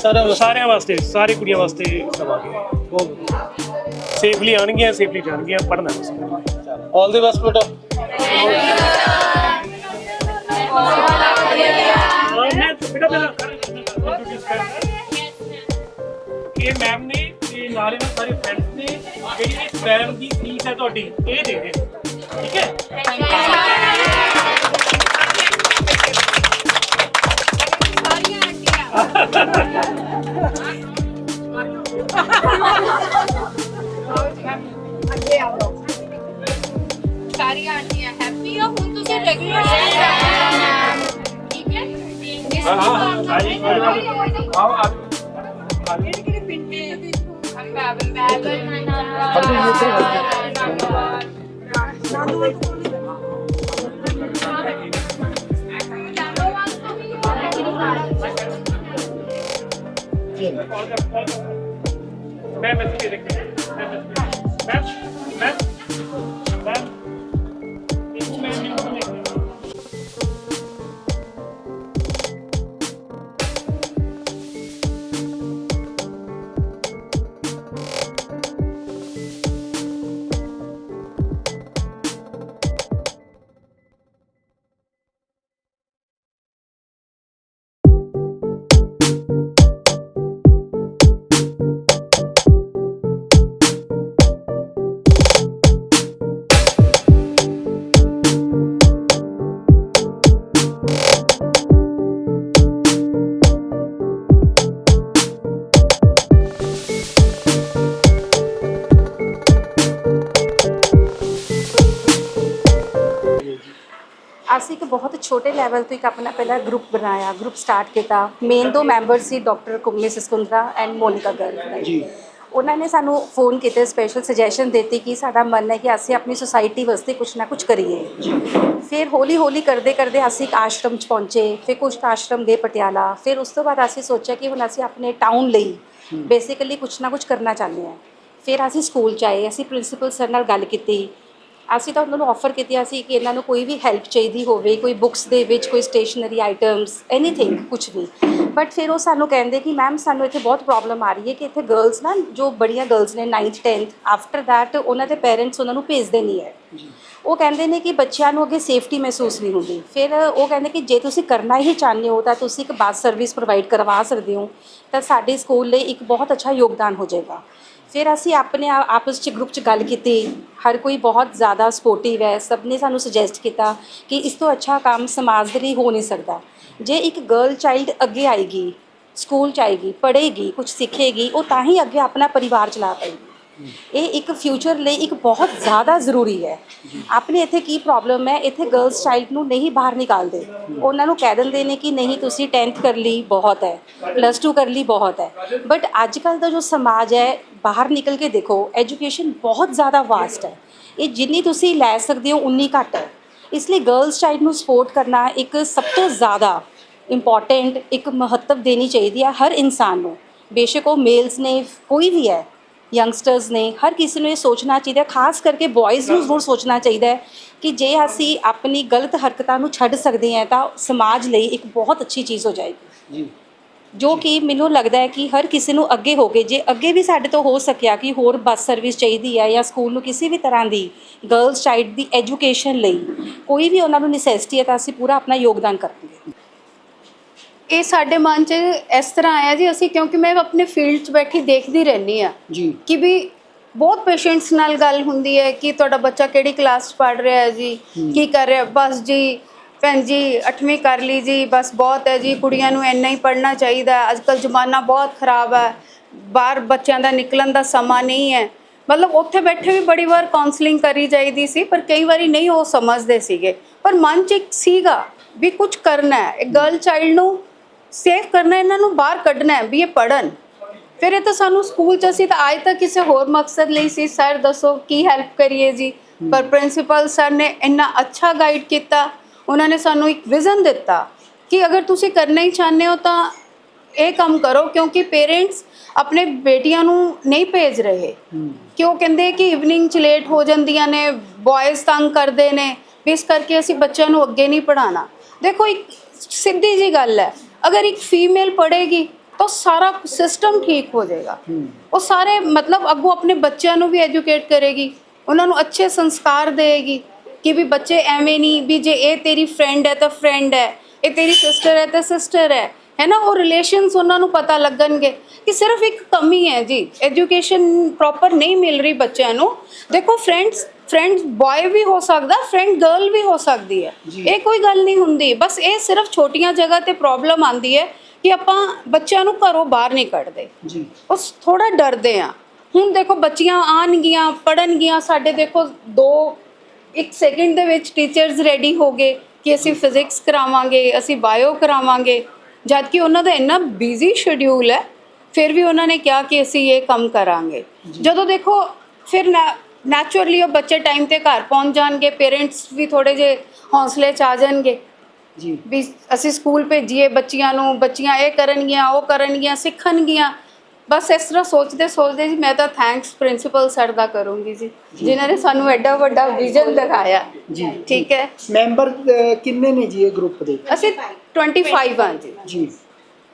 ਸਾਰਾ ਸਾਰਿਆਂ ਵਾਸਤੇ ਸਾਰੇ ਕੁੜੀਆਂ ਵਾਸਤੇ ਸਵਾਗੇ ਬਹੁਤ ਸੇਫਲੀ ਆਣਗੀਆਂ ਸੇਫਲੀ ਜਾਣਗੀਆਂ ਪੜ੍ਹਨਾ ਬਸ ਆਲ ਦੀ ਬੈਸਟ ਬੇਟਾ। ਮੈਂ ਬੇਟਾ ਪਹਿਲਾਂ ਇਹ ਮੈਮ ਨੇ ਤੇ ਨਾਲੇ ਨਾਲ ਸਾਰੇ ਫਰੈਂਡਸ ਨੇ ਜਿਹੜੀ ਇਸ ਮੈਮ ਦੀ ਫੀਸ ਹੈ ਤੁਹਾਡੀ ਇਹ ਦੇ ਦੇ ਠੀਕ ਹੈ? ਹਾਂ, ਸਾਰੀ ਆਓ ਆ ਛੋਟੇ ਲੈਵਲ ਤੋਂ ਇੱਕ ਆਪਣਾ ਪਹਿਲਾ ਗਰੁੱਪ ਬਣਾਇਆ ਗਰੁੱਪ ਸਟਾਰਟ ਕੀਤਾ। ਮੇਨ ਦੋ ਮੈਂਬਰ ਸੀ ਡਾਕਟਰ ਕੁਮਿਸ ਸਕੁੰਦਰਾ ਐਂਡ ਮੋਨਿਕਾ ਗਰਲ ਜੀ। ਉਹਨਾਂ ਨੇ ਸਾਨੂੰ ਫੋਨ ਕੀਤੇ ਸਪੈਸ਼ਲ ਸੁਜੈਸ਼ਨ ਦਿੱਤੀ ਕਿ ਸਾਡਾ ਮਨ ਹੈ ਕਿ ਅਸੀਂ ਆਪਣੀ ਸੁਸਾਇਟੀ ਵਾਸਤੇ ਕੁਝ ਨਾ ਕੁਝ ਕਰੀਏ। ਫਿਰ ਹੌਲੀ ਹੌਲੀ ਕਰਦੇ ਕਰਦੇ ਅਸੀਂ ਇੱਕ ਆਸ਼ਰਮ ਚ ਪਹੁੰਚੇ ਫਿਰ ਕੁਝ ਆਸ਼ਰਮ ਗਏ ਪਟਿਆਲਾ। ਫਿਰ ਉਸ ਤੋਂ ਬਾਅਦ ਅਸੀਂ ਸੋਚਿਆ ਕਿ ਹੁਣ ਅਸੀਂ ਆਪਣੇ ਟਾਊਨ ਲਈ ਬੇਸਿਕਲੀ ਕੁਝ ਨਾ ਕੁਝ ਕਰਨਾ ਚਾਹੁੰਦੇ ਹਾਂ। ਫਿਰ ਅਸੀਂ ਸਕੂਲ ਚ ਆਏ ਅਸੀਂ ਪ੍ਰਿੰਸੀਪਲ ਸਰ ਨਾਲ ਗੱਲ ਕੀਤੀ। ਅਸੀਂ ਤਾਂ ਉਹਨਾਂ ਨੂੰ ਆਫਰ ਕੀਤਾ ਸੀ ਕਿ ਇਹਨਾਂ ਨੂੰ ਕੋਈ ਵੀ ਹੈਲਪ ਚਾਹੀਦੀ ਹੋਵੇ ਕੋਈ ਬੁక్స్ ਦੇ ਵਿੱਚ ਕੋਈ ਸਟੇਸ਼ਨਰੀ ਆਈਟਮਸ ਐਨੀਥਿੰਗ ਕੁਝ ਵੀ। ਬਟ ਫਿਰ ਉਹ ਸਾਨੂੰ ਕਹਿੰਦੇ ਕਿ ਮੈਮ ਸਾਨੂੰ ਇੱਥੇ ਬਹੁਤ ਪ੍ਰੋਬਲਮ ਆ ਰਹੀ ਹੈ ਕਿ ਇੱਥੇ ਗਰਲਸ ਨਾ ਜੋ ਬੜੀਆਂ ਗਰਲਸ ਨੇ 9th 10th ਆਫਟਰ ਥੈਟ ਉਹਨਾਂ ਦੇ ਪੇਰੈਂਟਸ ਉਹਨਾਂ ਨੂੰ ਭੇਜਦੇ ਨਹੀਂ ਹੈ। ਉਹ ਕਹਿੰਦੇ ਨੇ ਕਿ ਬੱਚਿਆਂ ਨੂੰ ਅੱਗੇ ਸੇਫਟੀ ਮਹਿਸੂਸ ਨਹੀਂ ਹੁੰਦੀ। ਫਿਰ ਉਹ ਕਹਿੰਦੇ ਕਿ ਜੇ ਤੁਸੀਂ ਕਰਨਾ ਹੀ ਚਾਹੁੰਦੇ ਹੋ ਤਾਂ ਤੁਸੀਂ ਇੱਕ ਬੱਸ ਸਰਵਿਸ ਪ੍ਰੋਵਾਈਡ ਕਰਵਾ ਸਕਦੇ ਹੋ। ਤਾਂ ਸਾਡੇ ਸਕੂਲ ਲਈ ਇੱਕ ਬਹੁਤ ਅੱਛਾ ਯੋਗਦਾਨ ਹੋ ਜਾਏਗਾ। ਫਿਰ ਅਸੀਂ ਆਪਣੇ ਆ- ਆਪਸ ਚ ਗਰੁੱਪ ਚ ਗੱਲ ਕੀਤੀ। ਹਰ ਕੋਈ ਬਹੁਤ ਜ਼ਿਆਦਾ ਸਪੋਰਟਿਵ ਹੈ। ਸਭ ਨੇ ਸਾਨੂੰ ਸੁਜੈਸਟ ਕੀਤਾ ਕਿ ਇਸ ਤੋਂ ਅੱਛਾ ਕੰਮ ਸਮਾਜ ਦੇ ਲਈ ਹੋ ਨਹੀਂ ਸਕਦਾ। ਜੇ ਇੱਕ ਗਰਲ ਚਾਈਲਡ ਅੱਗੇ ਆਏਗੀ ਸਕੂਲ ਚ ਆਏਗੀ, ਪੜ੍ਹੇਗੀ ਕੁਝ ਸਿੱਖੇਗੀ, ਉਹ ਤਾਂ ਹੀ ਅੱਗੇ ਆਪਣਾ ਪਰਿਵਾਰ ਚਲਾ ਪਾਏਗੀ। ਇਹ ਇੱਕ ਫਿਊਚਰ ਲਈ ਇੱਕ ਬਹੁਤ ਜ਼ਿਆਦਾ ਜ਼ਰੂਰੀ ਹੈ। ਆਪਣੇ ਇੱਥੇ ਕੀ ਪ੍ਰੋਬਲਮ ਹੈ? ਇੱਥੇ ਗਰਲਸ ਚਾਈਲਡ ਨੂੰ ਨਹੀਂ ਬਾਹਰ ਨਿਕਾਲਦੇ। ਉਹਨਾਂ ਨੂੰ ਕਹਿ ਦਿੰਦੇ ਨੇ ਕਿ ਨਹੀਂ, ਤੁਸੀਂ 10th ਕਰ ਲਈ, ਬਹੁਤ ਹੈ। ਪਲੱਸ 2 ਕਰ ਲਈ, ਬਹੁਤ ਹੈ। ਬਟ ਅੱਜ ਕੱਲ ਦਾ ਜੋ ਸਮਾਜ ਹੈ ਬਾਹਰ ਨਿਕਲ ਕੇ ਦੇਖੋ ਐਜੂਕੇਸ਼ਨ ਬਹੁਤ ਜ਼ਿਆਦਾ ਵਾਸਟ ਹੈ। ਇਹ ਜਿੰਨੀ ਤੁਸੀਂ ਲੈ ਸਕਦੇ ਹੋ, ਉਨੀ ਘੱਟ ਹੈ। ਇਸ ਲਈ ਗਰਲਸ ਚਾਈਲਡ ਨੂੰ ਸਪੋਰਟ ਕਰਨਾ ਇੱਕ ਸਭ ਤੋਂ ਜ਼ਿਆਦਾ ਇੰਪੋਰਟੈਂਟ ਇੱਕ ਮਹੱਤਵ ਦੇਣੀ ਚਾਹੀਦੀ ਹੈ ਹਰ ਇਨਸਾਨ ਨੂੰ। ਬੇਸ਼ੱਕ ਉਹ ਮੇਲਸ ਨੇ, ਕੋਈ ਵੀ ਹੈ ਯੰਗਸਟਰਸ ਨੇ, ਹਰ ਕਿਸੇ ਨੂੰ ਇਹ ਸੋਚਣਾ ਚਾਹੀਦਾ ਖਾਸ ਕਰਕੇ ਬॉयਜ਼ ਨੂੰ ਜ਼ਰੂਰ ਸੋਚਣਾ ਚਾਹੀਦਾ ਹੈ ਕਿ ਜੇ ਅਸੀਂ ਆਪਣੀ ਗਲਤ ਹਰਕਤਾਂ ਨੂੰ ਛੱਡ ਸਕਦੇ ਹਾਂ, ਤਾਂ ਸਮਾਜ ਲਈ ਇੱਕ ਬਹੁਤ ਅੱਛੀ ਚੀਜ਼ ਹੋ ਜਾਏਗੀ। ਜੀ। ਜੋ ਕਿ ਮੈਨੂੰ ਲੱਗਦਾ ਹੈ ਕਿ ਹਰ ਕਿਸੇ ਨੂੰ ਅੱਗੇ ਹੋ ਕੇ ਜੇ ਅੱਗੇ ਵੀ ਸਾਡੇ ਤੋਂ ਹੋ ਸਕਿਆ ਕਿ ਹੋਰ ਬੱਸ ਸਰਵਿਸ ਚਾਹੀਦੀ ਹੈ ਜਾਂ ਸਕੂਲ ਨੂੰ ਕਿਸੇ ਵੀ ਤਰ੍ਹਾਂ ਦੀ ਗਰਲਸ ਚਾਈਲਡ ਦੀ ਐਜੂਕੇਸ਼ਨ ਲਈ ਕੋਈ ਵੀ ਉਹਨਾਂ ਨੂੰ ਨੈਸੈਸਿਟੀ ਹੈ ਤਾਂ ਅਸੀਂ ਪੂਰਾ ਆਪਣਾ ਯੋਗਦਾਨ ਕਰਾਂਗੇ। ਇਹ ਸਾਡੇ ਮਨ 'ਚ ਇਸ ਤਰ੍ਹਾਂ ਆਇਆ ਜੀ ਅਸੀਂ ਕਿਉਂਕਿ ਮੈਂ ਆਪਣੇ ਫੀਲਡ 'ਚ ਬੈਠੀ ਦੇਖਦੀ ਰਹਿੰਦੀ ਆ ਜੀ। ਕਿ ਵੀ ਬਹੁਤ ਪੇਸ਼ੈਂਟਸ ਨਾਲ ਗੱਲ ਹੁੰਦੀ ਹੈ ਕਿ ਤੁਹਾਡਾ ਬੱਚਾ ਕਿਹੜੀ ਕਲਾਸ 'ਚ ਪੜ੍ਹ ਰਿਹਾ ਹੈ ਜੀ ਕੀ ਕਰ ਰਿਹਾ ਬਸ ਜੀ ਭੈਣ ਜੀ 8ਵੀਂ ਕਰ ਲਈ ਜੀ, ਬਸ ਬਹੁਤ ਹੈ ਜੀ, ਕੁੜੀਆਂ ਨੂੰ ਇੰਨਾ ਹੀ ਪੜ੍ਹਨਾ ਚਾਹੀਦਾ ਅੱਜ ਕੱਲ ਜ਼ਮਾਨਾ ਬਹੁਤ ਖਰਾਬ ਹੈ। ਬਾਹਰ ਬੱਚਿਆਂ ਦਾ ਨਿਕਲਣ ਦਾ ਸਮਾਂ ਨਹੀਂ ਹੈ। ਮਤਲਬ ਉੱਥੇ ਬੈਠੇ ਵੀ ਬੜੀ ਵਾਰ ਕਾਉਂਸਲਿੰਗ ਕਰੀ ਜਾਈਦੀ ਸੀ, ਪਰ ਕਈ ਵਾਰੀ ਨਹੀਂ ਉਹ ਸਮਝਦੇ ਸੀਗੇ। ਪਰ ਮਨ 'ਚ ਇੱਕ ਸੀਗਾ ਵੀ ਕੁਝ ਕਰਨਾ ਹੈ। ਇੱਕ ਗਰਲ ਚਾਈਲਡ ਨੂੰ ਸੇਫ ਕਰਨਾ, ਇਹਨਾਂ ਨੂੰ ਬਾਹਰ ਕੱਢਣਾ ਹੈ ਵੀ ਇਹ ਪੜਨ ਫਿਰ ਇਹ ਤਾਂ ਸਾਨੂੰ ਸਕੂਲ ਚ ਅਸੀਂ ਤਾਂ ਆਏ ਤਾਂ ਕਿਸੇ ਹੋਰ ਮਕਸਦ ਲਈ ਸੀ ਸਰ ਦੱਸੋ ਕੀ ਹੈਲਪ ਕਰੀਏ ਜੀ? ਪਰ ਪ੍ਰਿੰਸੀਪਲ ਸਰ ਨੇ ਇੰਨਾ ਅੱਛਾ ਗਾਈਡ ਕੀਤਾ। ਉਹਨਾਂ ਨੇ ਸਾਨੂੰ ਇੱਕ ਵਿਜ਼ਨ ਦਿੱਤਾ ਕਿ ਅਗਰ ਤੁਸੀਂ ਕਰਨਾ ਹੀ ਚਾਹੁੰਦੇ ਹੋ ਤਾਂ ਇਹ ਕੰਮ ਕਰੋ ਕਿਉਂਕਿ ਪੇਰੈਂਟਸ ਆਪਣੇ ਬੇਟੀਆਂ ਨੂੰ ਨਹੀਂ ਭੇਜ ਰਹੇ। ਕਿ ਉਹ ਕਹਿੰਦੇ ਕਿ ਇਵਨਿੰਗ ਚ ਲੇਟ ਹੋ ਜਾਂਦੀਆਂ ਨੇ ਬॉयਜ਼ ਤੰਗ ਕਰਦੇ ਨੇ ਇਸ ਕਰਕੇ ਅਸੀਂ ਬੱਚਿਆਂ ਨੂੰ ਅੱਗੇ ਨਹੀਂ ਪੜਾਉਣਾ ਦੇਖੋ ਇੱਕ ਸਿੱਧੀ ਜੀ ਗੱਲ ਹੈ ਅਗਰ ਇੱਕ ਫੀਮੇਲ ਪੜ੍ਹੇਗੀ ਤਾਂ ਸਾਰਾ ਸਿਸਟਮ ਠੀਕ ਹੋ ਜਾਏਗਾ। ਉਹ ਸਾਰੇ ਮਤਲਬ ਅੱਗੋਂ ਆਪਣੇ ਬੱਚਿਆਂ ਨੂੰ ਵੀ ਐਜੂਕੇਟ ਕਰੇਗੀ ਉਹਨਾਂ ਨੂੰ ਅੱਛੇ ਸੰਸਕਾਰ ਦੇਗੀ ਕਿ ਵੀ ਬੱਚੇ ਐਵੇਂ ਨਹੀਂ ਵੀ ਜੇ ਇਹ ਤੇਰੀ ਫਰੈਂਡ ਹੈ ਤਾਂ ਫਰੈਂਡ ਹੈ ਇਹ ਤੇਰੀ ਸਿਸਟਰ ਹੈ ਤਾਂ ਸਿਸਟਰ ਹੈ ਹੈ ਨਾ? ਉਹ ਰਿਲੇਸ਼ਨਸ ਉਹਨਾਂ ਨੂੰ ਪਤਾ ਲੱਗਣਗੇ ਕਿ ਸਿਰਫ ਇੱਕ ਕਮੀ ਹੈ ਜੀ। ਐਜੂਕੇਸ਼ਨ ਪ੍ਰੋਪਰ ਨਹੀਂ ਮਿਲ ਰਹੀ ਬੱਚਿਆਂ ਨੂੰ। ਦੇਖੋ ਫਰੈਂਡਸ ਫਰੈਂਡ ਬॉय ਵੀ ਹੋ ਸਕਦਾ ਫਰੈਂਡ ਗਰਲ ਵੀ ਹੋ ਸਕਦੀ ਹੈ। ਇਹ ਕੋਈ ਗੱਲ ਨਹੀਂ ਹੁੰਦੀ। ਬਸ ਇਹ ਸਿਰਫ ਛੋਟੀਆਂ ਜਗ੍ਹਾ ਤੇ ਪ੍ਰੋਬਲਮ ਆਂਦੀ ਹੈ ਕਿ ਆਪਾਂ ਬੱਚਿਆਂ ਨੂੰ ਘਰੋਂ ਬਾਹਰ ਨਹੀਂ ਕੱਢਦੇ। ਜੀ। ਉਸ ਥੋੜਾ ਡਰਦੇ ਆ ਹੁਣ ਦੇਖੋ ਬੱਚੀਆਂ ਆਣਗੀਆਂ ਪੜਨਗੀਆਂ ਸਾਡੇ ਦੇਖੋ ਦੋ ਇੱਕ ਸੈਕਿੰਡ ਦੇ ਵਿੱਚ ਟੀਚਰਸ ਰੈਡੀ ਹੋ ਗਏ ਕਿ ਅਸੀਂ ਫਿਜ਼ਿਕਸ ਕਰਾਵਾਂਗੇ ਅਸੀਂ ਬਾਇਓ ਕਰਾਵਾਂਗੇ। ਜਦ ਕਿ ਉਹਨਾਂ ਦਾ ਇੰਨਾ ਬਿਜ਼ੀ ਸ਼ਡਿਊਲ ਹੈ ਫਿਰ ਵੀ ਉਹਨਾਂ ਨੇ ਕਿਹਾ ਕਿ ਅਸੀਂ ਇਹ ਕੰਮ ਕਰਾਂਗੇ। ਜਦੋਂ ਦੇਖੋ ਫਿਰ ਨੈਚੁਰਲੀ ਉਹ ਬੱਚੇ ਟਾਈਮ ਤੇ ਘਰ ਪਹੁੰਚ ਜਾਣਗੇ ਪੇਰੈਂਟਸ ਵੀ ਥੋੜੇ ਜੇ ਹੌਸਲੇ ਚ ਆ ਜਾਣਗੇ। ਜੀ। ਵੀ ਅਸੀਂ ਸਕੂਲ ਭੇਜੀਏ ਬੱਚੀਆਂ ਨੂੰ ਬੱਚੀਆਂ ਇਹ ਕਰਨਗੀਆਂ ਉਹ ਕਰਨਗੀਆਂ ਸਿੱਖਣਗੀਆਂ। ਬਸ ਇਸ ਤਰ੍ਹਾਂ ਸੋਚਦੇ ਸੋਚਦੇ ਜੀ ਮੈਂ ਤਾਂ ਥੈਂਕਸ ਪ੍ਰਿੰਸੀਪਲ ਸਰ ਦਾ ਕਰੂੰਗੀ ਜੀ ਜਿਨ੍ਹਾਂ ਨੇ ਸਾਨੂੰ ਐਡਾ ਵੱਡਾ ਵਿਜ਼ਨ ਦਿਖਾਇਆ। ਜੀ ਠੀਕ ਹੈ। ਮੈਂਬਰ ਕਿੰਨੇ ਨੇ ਜੀ ਇਹ ਗਰੁੱਪ ਦੇ? ਅਸੀਂ 25 ਹਾਂ ਜੀ। ਜੀ।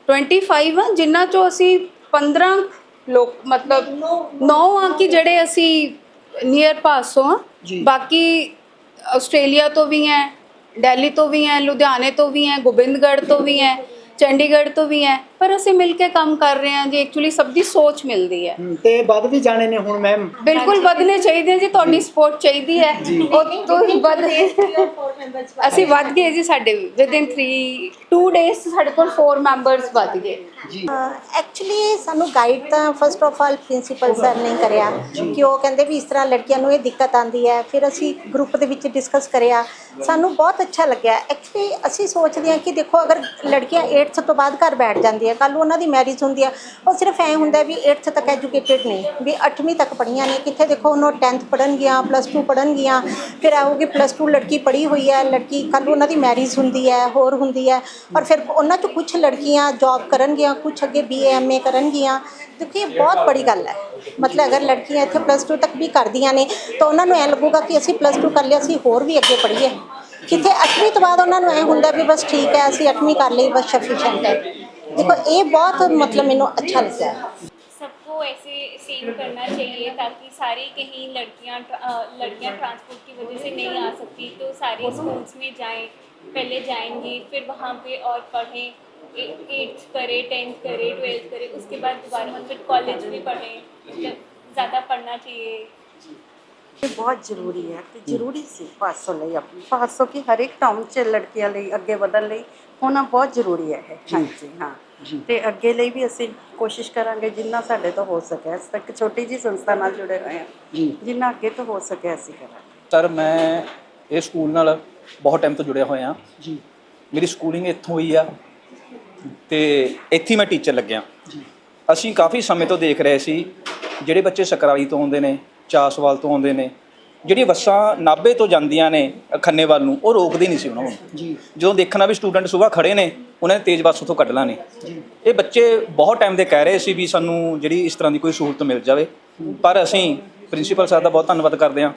25 ਹਾਂ ਜਿਨ੍ਹਾਂ ਚੋਂ ਅਸੀਂ 15 ਲੋਕ ਮਤਲਬ 9 ਆ ਕਿ ਜਿਹੜੇ ਅਸੀਂ ਨੀਅਰ ਪਾਸੋਂ ਹਾਂ। ਜੀ। ਬਾਕੀ ਆਸਟ੍ਰੇਲੀਆ ਤੋਂ ਵੀ ਹੈ ਦਿੱਲੀ ਤੋਂ ਵੀ ਹੈ ਲੁਧਿਆਣੇ ਤੋਂ ਵੀ ਹੈ ਗੋਬਿੰਦਗੜ੍ਹ ਤੋਂ ਵੀ ਹੈ ਚੰਡੀਗੜ੍ਹ ਤੋਂ ਵੀ ਹੈ। ਪਰ ਅਸੀਂ ਮਿਲ ਕੇ ਕੰਮ ਕਰ ਰਹੇ ਹਾਂ ਜੀ ਐਕਚੁਅਲੀ ਸਭ ਦੀ ਸੋਚ ਮਿਲਦੀ ਹੈ। ਤੇ ਵੱਧ ਵੀ ਜਾਣੇ ਨੇ ਹੁਣ ਮੈਮ ਬਿਲਕੁਲ ਵਧਣੇ ਚਾਹੀਦੇ ਜੀ ਤੁਹਾਡੀ ਸਪੋਰਟ ਚਾਹੀਦੀ ਹੈ। ਉਹ ਤੋਂ ਵੱਧ ਅਸੀਂ ਵੱਧ ਗਏ ਜੀ ਸਾਡੇ ਵਿਦਿਨ 3 2 ਡੇਜ਼ ਸਾਡੇ ਕੋਲ 4 ਮੈਂਬਰਸ ਵੱਧ ਗਏ। ਜੀ। ਐਕਚੁਅਲੀ ਸਾਨੂੰ ਗਾਈਡ ਤਾਂ first of all principal sir ਨੇ ਕਰਿਆ ਕਿ ਉਹ ਕਹਿੰਦੇ ਵੀ ਇਸ ਤਰ੍ਹਾਂ ਲੜਕੀਆਂ ਨੂੰ ਇਹ ਦਿੱਕਤ ਆਂਦੀ ਹੈ। ਫਿਰ ਅਸੀਂ ਗਰੁੱਪ ਦੇ ਵਿੱਚ ਡਿਸਕਸ ਕਰਿਆ। ਸਾਨੂੰ ਬਹੁਤ ਅੱਛਾ ਲੱਗਿਆ। ਐਕਚੁਅਲੀ ਅਸੀਂ ਸੋਚਦੇ ਹਾਂ ਕਿ ਦੇਖੋ ਅਗਰ ਲੜਕੀਆਂ 8th ਤੋਂ ਬਾਅਦ ਘਰ ਬੈਠ ਜਾਂਦੀਆਂ ਕੱਲ ਉਹਨਾਂ ਦੀ ਮੈਰਿਜ ਹੁੰਦੀ ਹੈ। ਉਹ ਸਿਰਫ ਐ ਹੁੰਦਾ ਵੀ 8th ਤੱਕ ਐਜੂਕੇਟਿਡ ਨੇ, ਵੀ 8ਵੀਂ ਤੱਕ ਪੜ੍ਹੀਆਂ ਨੇ। ਕਿੱਥੇ ਦੇਖੋ ਉਹਨੂੰ 10th ਪੜ੍ਹਨਗੀਆਂ ਪਲੱਸ 2 ਪੜ੍ਹਨਗੀਆਂ ਫਿਰ ਆਉਗੀ ਪਲੱਸ 2 ਲੜਕੀ ਪੜ੍ਹੀ ਹੋਈ ਹੈ, ਲੜਕੀ ਕੱਲ ਉਹਨਾਂ ਦੀ ਮੈਰਿਜ ਹੁੰਦੀ ਹੈ, ਹੋਰ ਹੁੰਦੀ ਹੈ। ਔਰ ਫਿਰ ਉਹਨਾਂ 'ਚ ਕੁਝ ਲੜਕੀਆਂ ਜੌਬ ਕਰਨਗੀਆਂ ਕੁਝ ਅੱਗੇ ਬੀਏ ਐਮਏ ਕਰਨਗੀਆਂ। ਦੇਖੋ ਇਹ ਬਹੁਤ ਬੜੀ ਗੱਲ ਹੈ। ਮਤਲਬ ਅਗਰ ਲੜਕੀਆਂ ਇੱਥੇ ਪਲੱਸ 2 ਤੱਕ ਵੀ ਕਰਦੀਆਂ ਨੇ, ਤਾਂ ਉਹਨਾਂ ਨੂੰ ਐ ਲੱਗੂਗਾ ਕਿ ਅਸੀਂ ਪਲੱਸ 2 ਕਰ ਲਿਆ, ਅਸੀਂ ਹੋਰ ਵੀ ਅੱਗੇ ਪੜ੍ਹੀਏ। ਕਿਤੇ 8ਵੀਂ ਤੋਂ ਬਾਅਦ ਉਹਨਾਂ ਨੂੰ ਐ ਹੁੰਦਾ ਵੀ ਬਸ ਠੀਕ ਹੈ, ਅਸੀਂ 8ਵੀਂ ਕਰ ਲਈ, ਬਸ ਸਫੀਸ਼ੀਐਂਟ ਹੈ। ਦੇਖੋ ਇਹ ਬਹੁਤ ਮਤਲਬ ਮੈਨੂੰ ਅੱਛਾ ਲੱਗਿਆ सबको ऐसे सेम करना चाहिए ताकि सारी कहीं लड़कियां अ, लड़कियां ट्रांसपोर्ट की वजह से नहीं आ सकती तो सारे स्कूल्स में जाएं पहले जाएंगी फिर वहाँ पे और पढ़ें एट्थ करें टेंथ करें ट्वेल्थ करें उसके बाद दोबारा फिर कॉलेज में पढ़ें ज़्यादा पढ़ना चाहिए ਇਹ ਬਹੁਤ ਜ਼ਰੂਰੀ ਹੈ ਤੇ ਜ਼ਰੂਰੀ ਸੀ ਪਾਸੋਂ ਲਈ ਆਪਣੀ ਪਾਸੋਂ ਕਿ ਹਰ ਇੱਕ ਟਾਊਨ 'ਚ ਲੜਕੀਆਂ ਲਈ ਅੱਗੇ ਵਧਣ ਲਈ ਹੋਣਾ ਬਹੁਤ ਜ਼ਰੂਰੀ ਹੈ ਇਹ। ਹਾਂਜੀ ਹਾਂ ਤੇ ਅੱਗੇ ਲਈ ਵੀ ਅਸੀਂ ਕੋਸ਼ਿਸ਼ ਕਰਾਂਗੇ ਜਿੰਨਾ ਸਾਡੇ ਤੋਂ ਹੋ ਸਕੇ। ਇਸ ਤੱਕ ਛੋਟੀ ਜੀ ਸੰਸਥਾ ਨਾਲ ਜੁੜੇ ਹੋਏ ਹਾਂ ਜਿੰਨਾ ਅੱਗੇ ਤੋਂ ਹੋ ਸਕੇ ਅਸੀਂ ਕਰਾਂਗੇ। ਸਰ ਮੈਂ ਇਹ ਸਕੂਲ ਨਾਲ ਬਹੁਤ ਟਾਈਮ ਤੋਂ ਜੁੜਿਆ ਹੋਇਆ। ਜੀ। ਮੇਰੀ ਸਕੂਲਿੰਗ ਇੱਥੋਂ ਹੋਈ ਆ। ਤੇ ਇੱਥੇ ਹੀ ਮੈਂ ਟੀਚਰ ਲੱਗਿਆ। ਅਸੀਂ ਕਾਫੀ ਸਮੇਂ ਤੋਂ ਦੇਖ ਰਹੇ ਸੀ। ਜਿਹੜੇ ਬੱਚੇ ਸਕਰਾਲੀ ਤੋਂ ਆਉਂਦੇ ਨੇ ਚਾਸਵਾਲ ਤੋਂ ਆਉਂਦੇ ਨੇ ਜਿਹੜੀਆਂ ਬੱਸਾਂ ਨਾਭੇ ਤੋਂ ਜਾਂਦੀਆਂ ਨੇ ਖੰਨੇ ਵੱਲ ਨੂੰ ਉਹ ਰੋਕਦੇ ਨਹੀਂ ਸੀ ਉਹਨਾਂ ਨੂੰ। ਜੀ। ਜਦੋਂ ਦੇਖਣਾ ਵੀ ਸਟੂਡੈਂਟ ਸਵੇਰ ਖੜੇ ਨੇ ਉਹਨਾਂ ਨੇ ਤੇਜ਼ ਬੱਸ ਉੱਥੋਂ ਕੱਢ ਲਾਣੀ। ਇਹ ਬੱਚੇ ਬਹੁਤ ਟਾਈਮ ਦੇ ਕਹਿ ਰਹੇ ਸੀ ਵੀ ਸਾਨੂੰ ਜਿਹੜੀ ਇਸ ਤਰ੍ਹਾਂ ਦੀ ਕੋਈ ਸਹੂਲਤ ਮਿਲ ਜਾਵੇ। ਪਰ ਅਸੀਂ ਪ੍ਰਿੰਸੀਪਲ ਸਾਹਿਬ ਦਾ ਬਹੁਤ ਧੰਨਵਾਦ ਕਰਦੇ ਹਾਂ।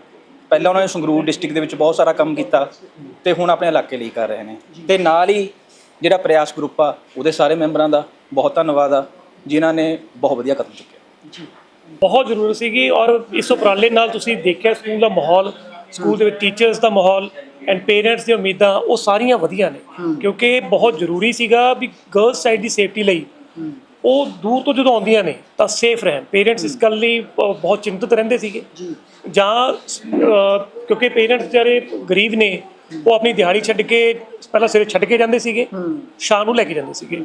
ਪਹਿਲਾਂ ਉਹਨਾਂ ਨੇ ਸੰਗਰੂਰ ਡਿਸਟ੍ਰਿਕਟ ਦੇ ਵਿੱਚ ਬਹੁਤ ਸਾਰਾ ਕੰਮ ਕੀਤਾ ਤੇ ਹੁਣ ਆਪਣੇ ਇਲਾਕੇ ਲਈ ਕਰ ਰਹੇ ਨੇ। ਤੇ ਨਾਲ ਹੀ ਜਿਹੜਾ ਪ੍ਰਯਾਸ ਗਰੁੱਪ ਆ ਉਹਦੇ ਸਾਰੇ ਮੈਂਬਰਾਂ ਦਾ ਬਹੁਤ ਧੰਨਵਾਦ ਆ ਜਿਨ੍ਹਾਂ ਨੇ ਬਹੁਤ ਵਧੀਆ ਕਦਮ ਚੁੱਕਿਆ ਬਹੁਤ ਜ਼ਰੂਰੀ ਸੀਗੀ ਔਰ ਇਸ ਉਪਰਾਲੇ ਨਾਲ ਤੁਸੀਂ ਦੇਖਿਆ ਸਕੂਲ ਦਾ ਮਾਹੌਲ ਸਕੂਲ ਦੇ ਵਿੱਚ ਟੀਚਰਸ ਦਾ ਮਾਹੌਲ ਐਂਡ ਪੇਰੈਂਟਸ ਦੀਆਂ ਉਮੀਦਾਂ ਉਹ ਸਾਰੀਆਂ ਵਧੀਆ ਨੇ। ਕਿਉਂਕਿ ਬਹੁਤ ਜ਼ਰੂਰੀ ਸੀਗਾ ਵੀ ਗਰਲਸ ਸਾਈਡ ਦੀ ਸੇਫਟੀ ਲਈ ਉਹ ਦੂਰ ਤੋਂ ਜਦੋਂ ਆਉਂਦੀਆਂ ਨੇ ਤਾਂ ਸੇਫ ਰਹਿਣ। ਪੇਰੈਂਟਸ ਇਸ ਗੱਲ ਲਈ ਬਹੁਤ ਚਿੰਤਤ ਰਹਿੰਦੇ ਸੀਗੇ। ਜਾਂ। ਕਿਉਂਕਿ ਪੇਰੈਂਟਸ ਜਿਹੜੇ ਗਰੀਬ ਨੇ ਉਹ ਆਪਣੀ ਦਿਹਾੜੀ ਛੱਡ ਕੇ ਪਹਿਲਾਂ ਸਵੇਰੇ ਛੱਡ ਕੇ ਜਾਂਦੇ ਸੀਗੇ ਸ਼ਾਮ ਨੂੰ ਲੈ ਕੇ ਜਾਂਦੇ ਸੀਗੇ।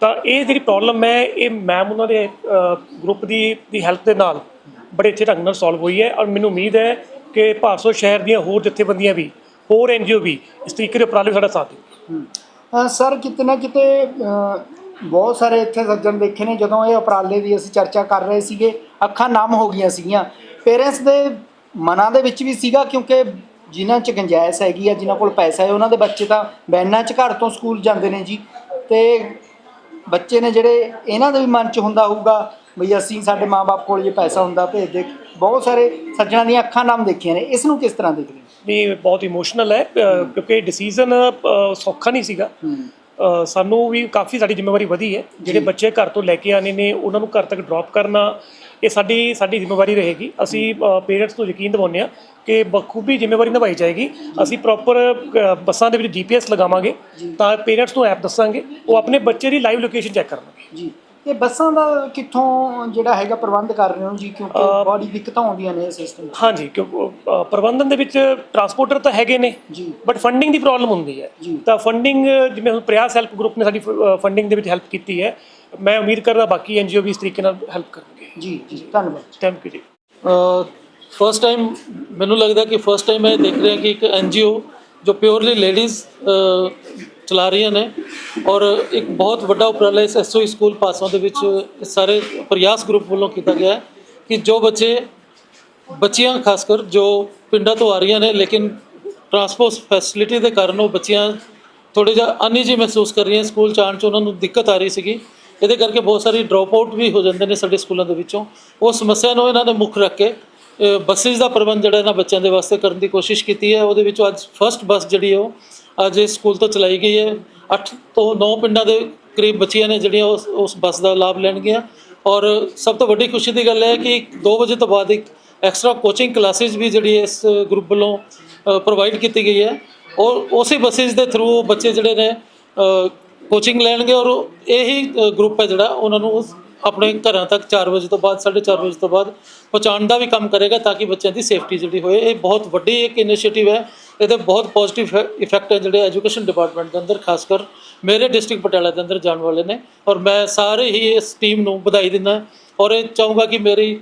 ਤਾਂ ਇਹ ਜਿਹੜੀ ਪ੍ਰੋਬਲਮ ਹੈ, ਇਹ ਮੈਮ ਉਹਨਾਂ ਦੇ ਗਰੁੱਪ ਦੀ ਦੀ ਹੈਲਪ ਦੇ ਨਾਲ ਬੜੇ ਅੱਛੇ ਢੰਗ ਨਾਲ ਸੋਲਵ ਹੋਈ ਹੈ ਔਰ ਮੈਨੂੰ ਉਮੀਦ ਹੈ ਕਿ ਭਾਰਸੋ ਸ਼ਹਿਰ ਦੀਆਂ ਹੋਰ ਜਥੇਬੰਦੀਆਂ ਵੀ, ਹੋਰ ਐਨਜੀਓ ਵੀ ਇਸ ਤਰੀਕੇ ਦੇ ਉਪਰਾਲੇ ਸਾਡਾ ਸਾਥ ਦੇਣ। ਸਰ, ਕਿਤੇ ਨਾ ਕਿਤੇ ਬਹੁਤ ਸਾਰੇ ਇੱਥੇ ਸੱਜਣ ਦੇਖੇ ਨੇ ਜਦੋਂ ਇਹ ਉਪਰਾਲੇ ਦੀ ਅਸੀਂ ਚਰਚਾ ਕਰ ਰਹੇ ਸੀਗੇ, ਅੱਖਾਂ ਨਮ ਹੋ ਗਈਆਂ ਸੀਗੀਆਂ। ਪੇਰੈਂਟਸ ਦੇ ਮਨਾਂ ਦੇ ਵਿੱਚ ਵੀ ਸੀਗਾ ਕਿਉਂਕਿ ਜਿਨ੍ਹਾਂ 'ਚ ਗੰਜਾਇਸ਼ ਹੈਗੀ ਆ, ਜਿਨ੍ਹਾਂ ਕੋਲ ਪੈਸਾ ਹੈ, ਉਹਨਾਂ ਦੇ ਬੱਚੇ ਤਾਂ ਬੈਨਾਂ 'ਚ ਘਰ ਤੋਂ ਸਕੂਲ ਜਾਂਦੇ ਨੇ ਜੀ। ਤੇ ਬੱਚੇ ਨੇ ਜਿਹੜੇ ਇਹਨਾਂ ਦੇ ਵੀ ਮਨ 'ਚ ਹੁੰਦਾ ਹੋਊਗਾ ਬਈ ਅਸੀਂ ਸਾਡੇ ਮਾਪੇ ਕੋਲ ਜੇ ਪੈਸਾ ਹੁੰਦਾ ਭੇਜਦੇ ਬਹੁਤ ਸਾਰੇ ਸੱਜਣਾਂ ਦੀਆਂ ਅੱਖਾਂ ਨਮ ਦੇਖੀਆਂ ਨੇ। ਇਸ ਨੂੰ ਕਿਸ ਤਰ੍ਹਾਂ ਦੇਖਦੇ ਹੋ? ਵੀ ਬਹੁਤ ਇਮੋਸ਼ਨਲ ਹੈ ਕਿਉਂਕਿ ਡਿਸੀਜਨ ਸੌਖਾ ਨਹੀਂ ਸੀਗਾ। ਸਾਨੂੰ ਵੀ ਕਾਫੀ ਸਾਡੀ ਜ਼ਿੰਮੇਵਾਰੀ ਵਧੀ ਹੈ। ਜਿਹੜੇ ਬੱਚੇ ਘਰ ਤੋਂ ਲੈ ਕੇ ਆਨੇ ਨੇ ਉਹਨਾਂ ਨੂੰ ਘਰ ਤੱਕ ਡ੍ਰੌਪ ਕਰਨਾ ਇਹ ਸਾਡੀ ਸਾਡੀ ਜ਼ਿੰਮੇਵਾਰੀ ਰਹੇਗੀ। ਅਸੀਂ ਪੇਰੈਂਟਸ ਨੂੰ ਯਕੀਨ ਦਿਵਾਉਂਦੇ ਹਾਂ ਕਿ ਬਖੂਬੀ ਜ਼ਿੰਮੇਵਾਰੀ ਨਿਭਾਈ ਜਾਏਗੀ। ਅਸੀਂ ਪ੍ਰੋਪਰ ਬੱਸਾਂ ਦੇ ਵਿੱਚ ਜੀਪੀਐਸ ਲਗਾਵਾਂਗੇ ਤਾਂ ਪੇਰੈਂਟਸ ਨੂੰ ਐਪ ਦੱਸਾਂਗੇ। ਉਹ ਆਪਣੇ ਬੱਚੇ ਦੀ ਲਾਈਵ ਲੋਕੇਸ਼ਨ ਚੈੱਕ ਕਰਨਗੇ। ਜੀ। ਤੇ ਬੱਸਾਂ ਦਾ ਕਿੱਥੋਂ ਜਿਹੜਾ ਹੈਗਾ ਪ੍ਰਬੰਧ ਕਰ ਰਹੇ ਹੋ ਜੀ? ਕਿਉਂਕਿ ਬੜੀ ਦਿੱਕਤਾਂ ਆਉਂਦੀਆਂ ਨੇ ਇਸ ਸਿਸਟਮ ਹਾਂਜੀ ਕਿਉਂਕਿ ਅ, ਪ੍ਰਬੰਧਨ ਦੇ ਵਿੱਚ ਟਰਾਂਸਪੋਰਟਰ ਤਾਂ ਹੈਗੇ ਨੇ ਜੀ। ਬਟ ਫੰਡਿੰਗ ਦੀ ਪ੍ਰੋਬਲਮ ਹੁੰਦੀ ਹੈ। ਜੀ। ਤਾਂ ਫੰਡਿੰਗ ਜਿਵੇਂ ਹੁਣ ਪ੍ਰਯਾਸ ਹੈਲਪ ਗਰੁੱਪ ਨੇ ਸਾਡੀ ਫੰਡਿੰਗ ਦੇ ਵਿੱਚ ਹੈਲਪ ਕੀਤੀ ਹੈ। ਮੈਂ ਉਮੀਦ ਕਰਦਾ ਬਾਕੀ ਐਨਜੀਓ ਵੀ ਇਸ ਤਰੀਕੇ ਨਾਲ ਹੈਲਪ ਕਰਨਗੇ। ਜੀ ਜੀ ਧੰਨਵਾਦ। ਥੈਂਕ ਯੂ ਜੀ। ਫਸਟ ਟਾਈਮ ਮੈਨੂੰ ਲੱਗਦਾ ਕਿ ਫਸਟ ਟਾਈਮ ਮੈਂ ਦੇਖ ਰਿਹਾ ਕਿ ਇੱਕ ਐਨਜੀਓ ਜੋ ਪਿਓਰਲੀ ਲੇਡੀਜ਼ ਚਲਾ ਰਹੀਆਂ ਨੇ ਔਰ ਇੱਕ ਬਹੁਤ ਵੱਡਾ ਉਪਰਾਲਾ ਇਸ ਐਸਓਈ ਸਕੂਲ ਪਾਸੋਂ ਦੇ ਵਿੱਚ ਸਾਰੇ ਪ੍ਰਯਾਸ ਗਰੁੱਪ ਵੱਲੋਂ ਕੀਤਾ ਗਿਆ ਹੈ ਕਿ ਜੋ ਬੱਚੇ, ਬੱਚੀਆਂ ਖਾਸ ਕਰ ਜੋ ਪਿੰਡਾਂ ਤੋਂ ਆ ਰਹੀਆਂ ਨੇ ਲੇਕਿਨ ਟਰਾਂਸਪੋਰਟ ਫੈਸਿਲਿਟੀ ਦੇ ਕਾਰਨ ਉਹ ਬੱਚੀਆਂ ਥੋੜੇ ਜਿਹਾ ਅਨਈਜੀ ਮਹਿਸੂਸ ਕਰ ਰਹੀਆਂ ਸਕੂਲ 'ਚ ਆਉਣ 'ਚ ਉਹਨਾਂ ਨੂੰ ਦਿੱਕਤ ਆ ਰਹੀ ਸੀਗੀ। ਇਹਦੇ ਕਰਕੇ ਬਹੁਤ ਸਾਰੀ ਡ੍ਰੌਪ ਆਊਟ ਵੀ ਹੋ ਜਾਂਦੇ ਨੇ ਸਾਡੇ ਸਕੂਲਾਂ ਦੇ ਵਿੱਚੋਂ। ਉਹ ਸਮੱਸਿਆ ਨੂੰ ਇਹਨਾਂ ਨੇ ਮੁੱਖ ਰੱਖ ਕੇ ਬੱਸਿਸ ਦਾ ਪ੍ਰਬੰਧ ਜਿਹੜਾ ਇਹਨਾਂ ਬੱਚਿਆਂ ਦੇ ਵਾਸਤੇ ਕਰਨ ਦੀ ਕੋਸ਼ਿਸ਼ ਕੀਤੀ ਹੈ। ਉਹਦੇ ਵਿੱਚੋਂ ਅੱਜ ਫਰਸਟ ਬੱਸ ਜਿਹੜੀ ਹੈ ਉਹ ਅੱਜ ਇਸ ਸਕੂਲ ਤੋਂ ਚਲਾਈ ਗਈ ਹੈ। 8 ਤੋਂ 9 ਪਿੰਡਾਂ ਦੇ ਕਰੀਬ ਬੱਚੀਆਂ ਨੇ ਜਿਹੜੀਆਂ ਉਸ ਉਸ ਬੱਸ ਦਾ ਲਾਭ ਲੈਣਗੀਆਂ ਔਰ ਸਭ ਤੋਂ ਵੱਡੀ ਖੁਸ਼ੀ ਦੀ ਗੱਲ ਹੈ ਕਿ 2 ਵਜੇ ਤੋਂ ਬਾਅਦ ਇੱਕ ਐਕਸਟਰਾ ਕੋਚਿੰਗ ਕਲਾਸਿਸ ਵੀ ਜਿਹੜੀ ਇਸ ਗਰੁੱਪ ਵੱਲੋਂ ਪ੍ਰੋਵਾਈਡ ਕੀਤੀ ਗਈ ਹੈ। ਔਰ ਉਸੇ ਬੱਸਿਸ ਦੇ ਥਰੂ ਬੱਚੇ ਜਿਹੜੇ ਨੇ ਕੋਚਿੰਗ ਲੈਣਗੇ ਔਰ ਇਹੀ ਗਰੁੱਪ ਹੈ ਜਿਹੜਾ ਉਹਨਾਂ ਨੂੰ ਆਪਣੇ ਘਰਾਂ ਤੱਕ 4 ਵਜੇ ਤੋਂ ਬਾਅਦ 4:30 ਵਜੇ ਤੋਂ ਬਾਅਦ ਪਹੁੰਚਾਉਣ ਦਾ ਵੀ ਕੰਮ ਕਰੇਗਾ ਤਾਂ ਕਿ ਬੱਚਿਆਂ ਦੀ ਸੇਫਟੀ ਜਿਹੜੀ ਹੋਏ। ਇਹ ਬਹੁਤ ਵੱਡੀ ਇੱਕ ਇਨੀਸ਼ੀਏਟਿਵ ਹੈ। ਇਹਦੇ ਬਹੁਤ ਪੋਜ਼ਿਟਿਵ ਇਫੈਕਟ ਹੈ ਜਿਹੜੇ ਐਜੂਕੇਸ਼ਨ ਡਿਪਾਰਟਮੈਂਟ ਦੇ ਅੰਦਰ, ਖਾਸ ਕਰ ਮੇਰੇ ਡਿਸਟ੍ਰਿਕਟ ਪਟਿਆਲਾ ਦੇ ਅੰਦਰ ਜਾਣ ਵਾਲੇ ਨੇ ਔਰ ਮੈਂ ਸਾਰੇ ਹੀ ਇਸ ਟੀਮ ਨੂੰ ਵਧਾਈ ਦਿੰਦਾ ਔਰ ਇਹ ਚਾਹੂੰਗਾ ਕਿ ਮੇਰੀ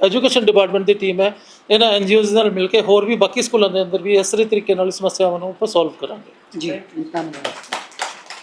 ਐਜੂਕੇਸ਼ਨ ਡਿਪਾਰਟਮੈਂਟ ਦੀ ਟੀਮ ਹੈ, ਇਹਨਾਂ ਐਨਜੀਓਜ਼ ਨਾਲ ਮਿਲ ਕੇ ਹੋਰ ਵੀ ਬਾਕੀ ਸਕੂਲਾਂ ਦੇ ਅੰਦਰ ਵੀ ਇਸ ਤਰੀਕੇ ਨਾਲ ਸਮੱਸਿਆਵਾਂ ਨੂੰ ਆਪਾਂ ਸੋਲਵ ਕਰਾਂਗੇ। ਜੀ, ਧੰਨਵਾਦ।